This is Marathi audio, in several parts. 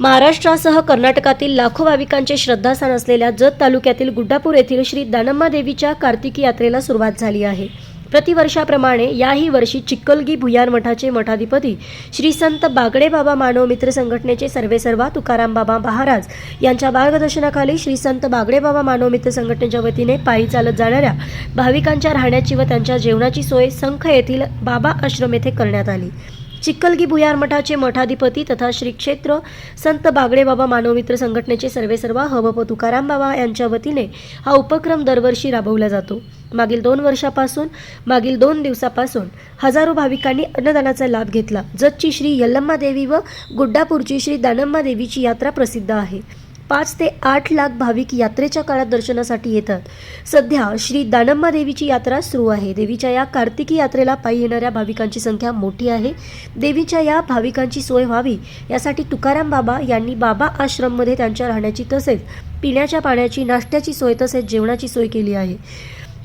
महाराष्ट्रासह कर्नाटकातील लाखो भाविकांचे श्रद्धास्थान असलेल्या जत तालुक्यातील गुड्डापूर येथील श्री दानम्मा देवीच्या कार्तिकी यात्रेला सुरुवात झाली आहे. प्रतिवर्षाप्रमाणे याही वर्षी चिक्कलगी भुयार मठाचे मठाधिपती श्री संत बागडे बाबा मानव मित्र संघटनेचे सर्वेसर्वा तुकाराम बाबा महाराज यांच्या मार्गदर्शनाखाली श्री संत बागडे बाबा मानव मित्र संघटनेच्या वतीने पायी चालत जाणाऱ्या भाविकांच्या राहण्याची व त्यांच्या जेवणाची सोय संख येथील बाबा आश्रम येथे करण्यात आली. चिक्कलगी भुयार मठाचे मठाधिपती तथा श्री क्षेत्र संत बागडे बाबा मानवमित्र संघटनेचे सर्वेसर्वा हवप तुकाराम बाबा यांच्या वतीने हा उपक्रम दरवर्षी राबवला जातो. मागील दोन वर्षापासून मागील दोन दिवसापासून हजारो भाविकांनी अन्नदानाचा लाभ घेतला. जतची श्री यल्लम्मा देवी व गुड्डापूरची श्री दानम्मा देवीची यात्रा प्रसिद्ध आहे. पाच ते आठ लाख भाविक यात्रेच्या काळात दर्शनासाठी येतात. सध्या श्री दानम्मा देवीची यात्रा सुरू आहे. देवीच्या या कार्तिकी यात्रेला पायी येणाऱ्या भाविकांची संख्या मोठी आहे. देवीच्या या भाविकांची सोय व्हावी यासाठी तुकाराम बाबा यांनी बाबा आश्रममध्ये त्यांच्या राहण्याची तसेच पिण्याच्या पाण्याची नाश्त्याची सोय तसेच जेवणाची सोय केली आहे.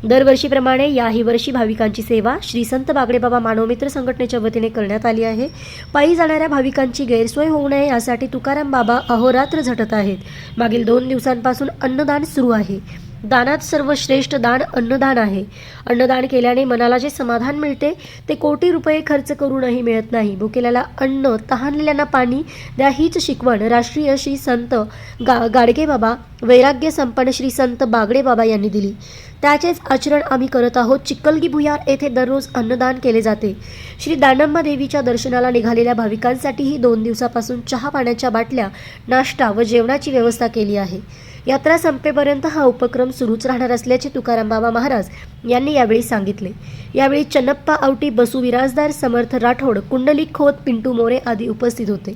दरवर्षीप्रमाणे याही वर्षी भाविकांची सेवा श्री संत बागडेबाबा मानवमित्र संघटनेच्या वतीने करण्यात आली आहे. पायी जाणाऱ्या भाविकांची गैरसोय होऊ नये यासाठी तुकाराम बाबा अहोरात्र झटत आहेत. मागील दोन दिवसांपासून अन्नदान सुरू आहे. दानात सर्वश्रेष्ठ दान अन्नदान आहे. अन्नदान केल्याने मनाला जे समाधान मिळते ते कोटी रुपये खर्च करूनही मिळत नाही. भुकेल्याला अन्न तहानलेल्यांना पाणी द्या हीच शिकवण राष्ट्रीय श्री संत गा गाडगे बाबा वैराग्य संपन्न श्री संत बागडे बाबा यांनी दिली. त्याचेच आचरण आम्ही करत आहोत चिक्कलगी भुयार येथे दररोज अन्नदान केले जाते. श्री दानम्मा देवीच्या दर्शनाला निघालेल्या भाविकांसाठीही दोन दिवसापासून चहा पाण्याच्या बाटल्या नाश्ता व जेवणाची व्यवस्था केली आहे. यात्रा संपेपर्यंत हा उपक्रम सुरूच राहणार असल्याचे तुकाराम बाबा महाराज यांनी यावेळी सांगितले. यावेळी चन्नप्पा आवटी बसू विराजदार समर्थ राठोड कुंडलिक खोत पिंटू मोरे आदी उपस्थित होते.